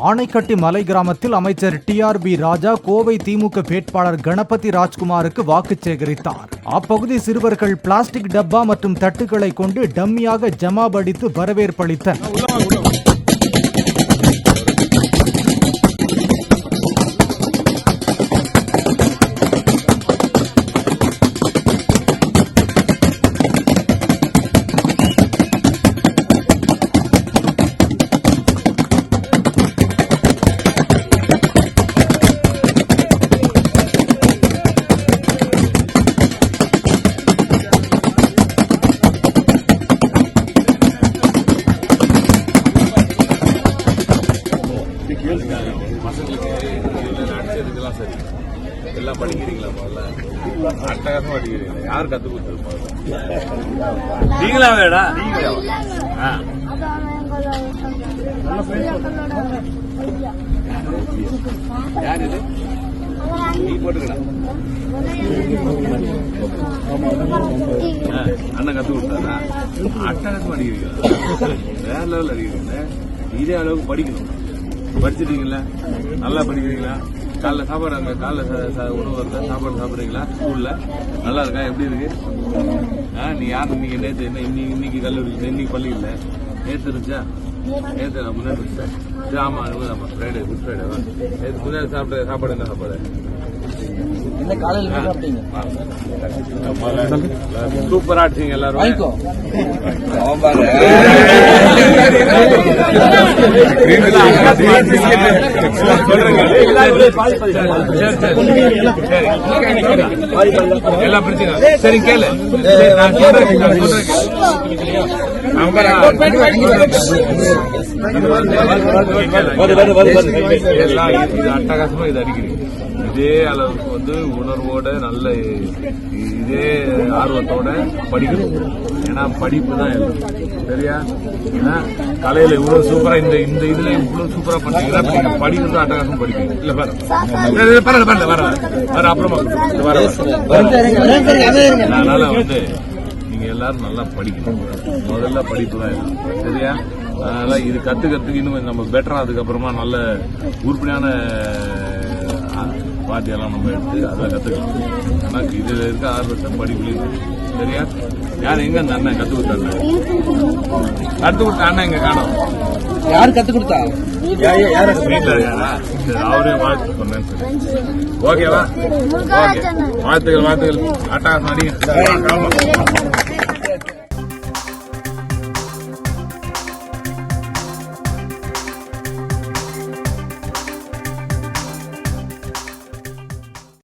ஆணைக்கட்டி மலை கிராமத்தில் அமைச்சர் டிஆர்பி ராஜா கோவை திமுக வேட்பாளர் கணபதி ராஜ்குமாருக்கு வாக்கு சேகரித்தார். அப்பகுதி சிறுவர்கள் பிளாஸ்டிக் டப்பா மற்றும் தட்டுகளை கொண்டு டம்மியாக ஜமாபடித்து வரவேற்பளித்தனர் எல்லாம் படிக்கிறீங்களா முதல்ல? அட்டகாசமா படிக்கிறீங்களா? யார் கத்து முதல்ல நீங்களா வேடா நீங்களா? யார் இது? நீ போட்டுக்கடா. அண்ணன். கத்து கொடுத்தாரா? அட்டகாசமா அடிக்கிறீங்களா வேற லெவல் அடிக்கிறீங்க இதே அளவுக்கு படிக்கணும். படிச்சிட்டீங்களா? நல்லா படிக்கிறீங்களா? காலைல சாப்பாடு அங்கே காலைல சா- உணவு வருதா சாப்பாடு சாப்பிடுறீங்களா? ஸ்கூல்ல. நல்லா இருக்கா? எப்படி இருக்கு? ஆ, நீ யார்? இன்னைக்கு நேற்று என்ன இன்னைக்கு இன்னைக்கு கல்லூரி இன்னைக்கு பள்ளி இல்ல நேத்து இருந்துச்சா? நேற்று முன்னாடி சரி ஆமா ஆமா. ஃப்ரைடே குட் ஃப்ரைடே நேற்று முன்னாடி சாப்பிட்ட சாப்பாடு என்ன சாப்பாடு? என்ன காலையில சாப்பிட்டீங்க. சூப்பரா அடிச்சீங்க எல்லாரும். வாங்கிக்கோ. சரி கேளு. நான் சொல்றேன் நான் சொல்றேன். அட்டகாசமா இது அடிக்கிறீங்க. இதே அளவுக்கு வந்து உணர்வோட நல்ல இதே ஆர்வத்தோட படிக்கணும். ஏன்னா படிப்பு தான் சரியா? ஏன்னா கலையில இவ்வளவு சூப்பரா இந்த இந்த இதுல இவ்வளவு சூப்பரா பண்ணீங்கன்னா நீங்க படிக்கிறது அட்டகாசம் படிக்கணும் இல்ல பாரு பரவாயில்ல பரவாயில்ல வர வர அப்புறமா வர அதனால வந்து நீங்க எல்லாரும் நல்லா படிக்கணும். முதல்ல படிப்பு தான் சரியா? அதனால இது கத்துக்கிறதுக்கு இன்னும் நம்ம பெட்டரா அதுக்கப்புறமா நல்ல உறுப்பினான வாத்தியெல்லாம் நம்ம எடுத்து அதை கத்துக்கலாம். ஆனா இதுல இருக்க ஆர்வத்தை படிப்புலையும். சரியா? யார் எங்க அந்த அண்ணன் கத்து கொடுத்தாங்க கத்து கொடுத்த அண்ணன் எங்க காணும்? யாரு கத்து கொடுத்தா? வீட்டுல இருக்காரா? அவரே வாழ்த்து சொன்னேன்னு சொல்லி. ஓகேவா? ஓகே. வாழ்த்துக்கள் வாழ்த்துக்கள். அட்டா அடிங்க